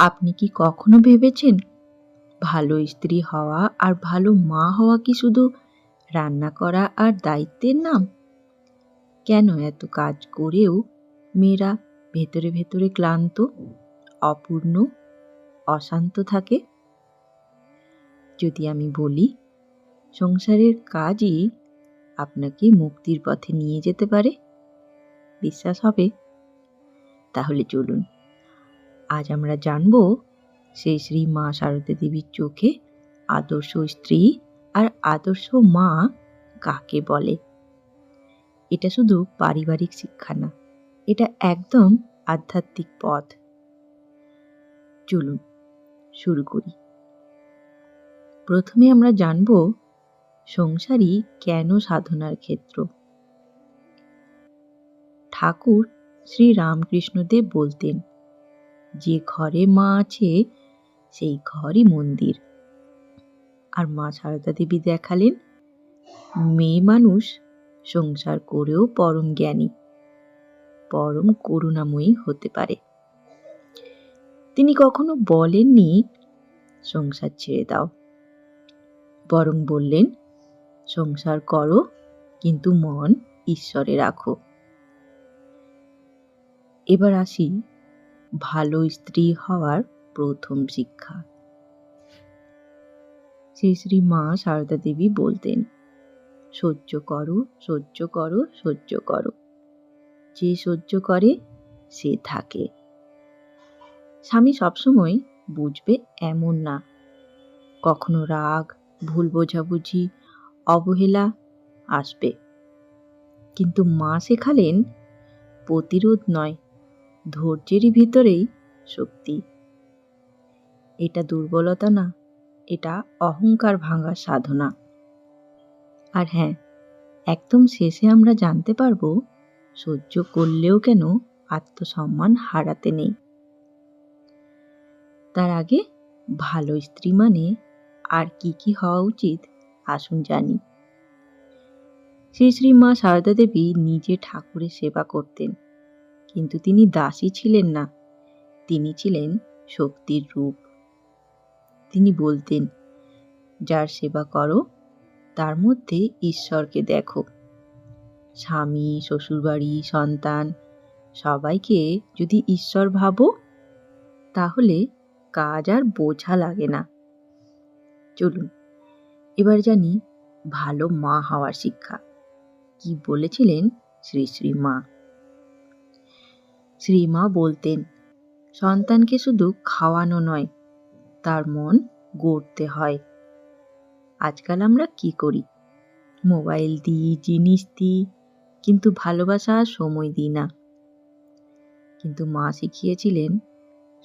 আপনি কি কখনো ভেবেছেন, ভালো স্ত্রী হওয়া আর ভালো মা হওয়া কি শুধু রান্না করা আর দায়িত্বের নাম? কেন এত কাজ করেও মেয়েরা ভেতরে ভেতরে ক্লান্ত, অপূর্ণ, অশান্ত থাকে? যদি আমি বলি, সংসারের কাজই আপনাকে মুক্তির পথে নিয়ে যেতে পারে? বিশ্বাস হবে? তাহলে চলুন। আজ আমরা জানব সেই শ্রী মা শারদা দেবীর চোখে আদর্শ স্ত্রী আর আদর্শ মা কাকে বলে। এটা শুধু পারিবারিক শিক্ষা না, এটা একদম আধ্যাত্মিক পথ। চলুন, শুরু করি। প্রথমে আমরা জানব সংসারই কেন সাধনার ক্ষেত্র। ঠাকুর শ্রী রামকৃষ্ণদেব বলতেন যে ঘরে মা আছে, সেই ঘরই মন্দির। আর মা সারদা দেবী দেখালেন, মেয়ে মানুষ সংসার করেও পরম জ্ঞানী, পরম করুণাময়ী হতে পারে। তিনি কখনো বলেননি, সংসার ছেড়ে দাও। বরং বললেন, সংসার করো, কিন্তু মন ঈশ্বরে রাখো। এবার আসি ভালো স্ত্রী হওয়ার প্রথম শিক্ষা। শ্রী শ্রী মা সারদা দেবী বলতেন, সহ্য করো সহ্য করো সহ্য করো। যে সহ্য করে, সে থাকে। স্বামী সবসময় বুঝবে এমন না। কখনো রাগ, ভুল বোঝাবুঝি, অবহেলা আসবে। কিন্তু মা শেখালেন, প্রতিরোধ নয় ধৈর্যেরই ভিতরেই শক্তি। এটা দুর্বলতা না, এটা অহংকার ভাঙার সাধনা। আর হ্যাঁ একদম শেষে আমরা জানতে পারব, সহ্য করলেও কেন আত্মসম্মান হারাতে নেই। তার আগে, ভালো স্ত্রী মানে আর কি কি হওয়া উচিত, আসুন জানি। শ্রী শ্রী মা সারদা দেবী নিজে ঠাকুরের সেবা করতেন। কিন্তু তিনি দাসী ছিলেন না। তিনি ছিলেন শক্তির রূপ। তিনি বলতেন, যার সেবা করো, তার মধ্যে ঈশ্বরকে দেখো। স্বামী, শ্বশুরবাড়ি, সন্তান, সবাইকে যদি ঈশ্বর ভাবো, তাহলে কাজ আর বোঝা লাগে না। চলুন, এবার জানি ভালো মা হওয়ার শিক্ষা। কি বলেছিলেন শ্রী শ্রী মা? শ্রীমা বলতেন, সন্তানকে শুধু খাওয়ানো নয়, তার মন গড়তে হয়। আজকাল আমরা কি করি? মোবাইল দিই, জিনিস দিই, কিন্তু ভালোবাসা আর সময় দিই না। কিন্তু মা শিখিয়েছিলেন,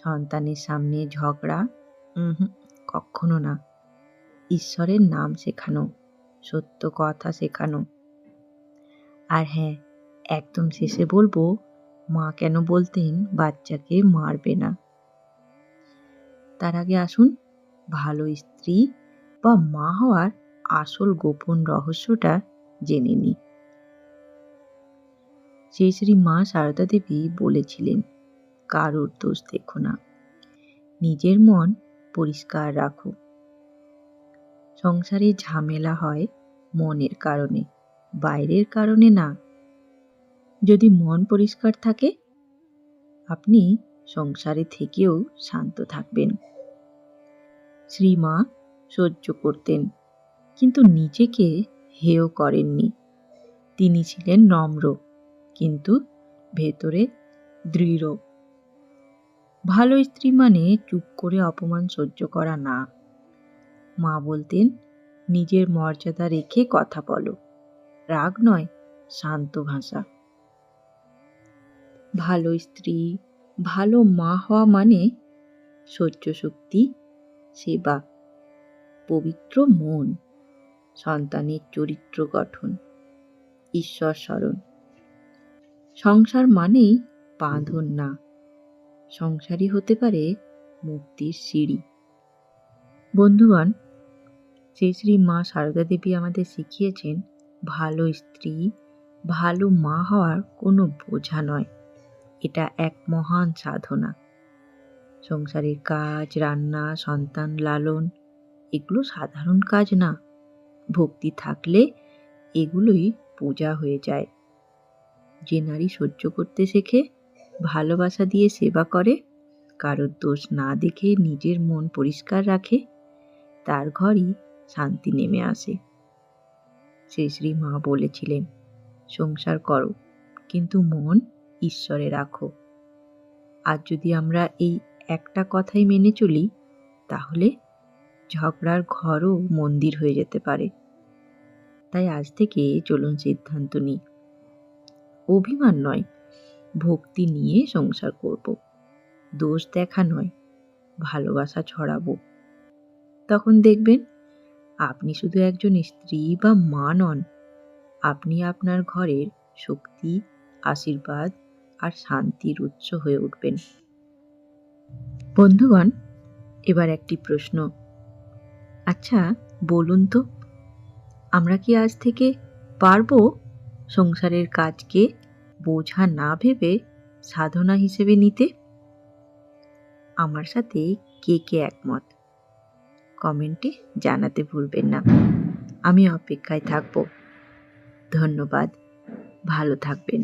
সন্তানের সামনে ঝগড়া কখনো না। ঈশ্বরের নাম শেখানো, সত্য কথা শেখানো। আর হ্যাঁ একদম শেষে বলব মা কেন বলতেন বাচ্চাকে মারবে না? তার আগে আসুন, ভালো স্ত্রী বা মা হওয়ার আসল গোপন রহস্যটা জেনে নি। শ্রী শ্রী মা সারদা দেবী বলেছিলেন, কারোর দোষ দেখো না, নিজের মন পরিষ্কার রাখো। সংসারে ঝামেলা হয় মনের কারণে, বাইরের কারণে না যদি মন পরিষ্কার থাকে, আপনি সংসারে থেকেও শান্ত থাকবেন। শ্রীমা সহ্য করতেন, কিন্তু নিজেকে হেয় করেননি। তিনি ছিলেন নম্র, কিন্তু ভেতরে দৃঢ়। ভালো স্ত্রী মানে চুপ করে অপমান সহ্য করা না। মা বলতেন, নিজের মর্যাদা রেখে কথা বলো। রাগ নয়, শান্ত ভাষা। ভালো স্ত্রী, ভালো মা হওয়া মানে সহ্য শক্তি, সেবা, পবিত্র মন, সন্তানের চরিত্র গঠন, ঈশ্বর স্মরণ। সংসার মানেই বাঁধন না, সংসারই হতে পারে মুক্তির সিঁড়ি। বন্ধুগণ, শ্রী শ্রী মা সারদা দেবী আমাদের শিখিয়েছেন, ভালো স্ত্রী, ভালো মা হওয়ার কোনো বোঝা নয়। এটা এক মহান সাধনা। সংসারের কাজ, রান্না, সন্তান, লালন, এগুলো সাধারণ কাজ না। ভক্তি থাকলে এগুলোই পূজা হয়ে যায়। যে নারী সহ্য করতে শেখে, ভালোবাসা দিয়ে সেবা করে, কারোর দোষ না দেখে নিজের মন পরিষ্কার রাখে, তার ঘরই শান্তি নেমে আসে। শ্রী শ্রী মা বলেছিলেন, সংসার করো, কিন্তু মন ঈশ্বরে রাখো। আর যদি আমরা এই একটা কথাই মেনে চলি, তাহলে ঝগড়ার ঘরও মন্দির হয়ে যেতে পারে। তাই আজ থেকে চলুন সিদ্ধান্ত নিই। অভিমান নয়, ভক্তি নিয়ে সংসার করব। দোষ দেখা নয়, ভালোবাসা ছড়াবো। তখন দেখবেন, আপনি শুধু একজন স্ত্রী বা মা নন, আপনি আপনার ঘরের শক্তি, আশীর্বাদ আর শান্তির উৎস হয়ে উঠবেন। বন্ধুগণ, এবার একটি প্রশ্ন। আচ্ছা বলুন তো, আমরা কি আজ থেকে পারব সংসারের কাজকে বোঝা না ভেবে সাধনা হিসেবে নিতে? আমার সাথে কে কে একমত? কমেন্টে জানাতে ভুলবেন না। আমি অপেক্ষায় থাকব। ধন্যবাদ। ভালো থাকবেন।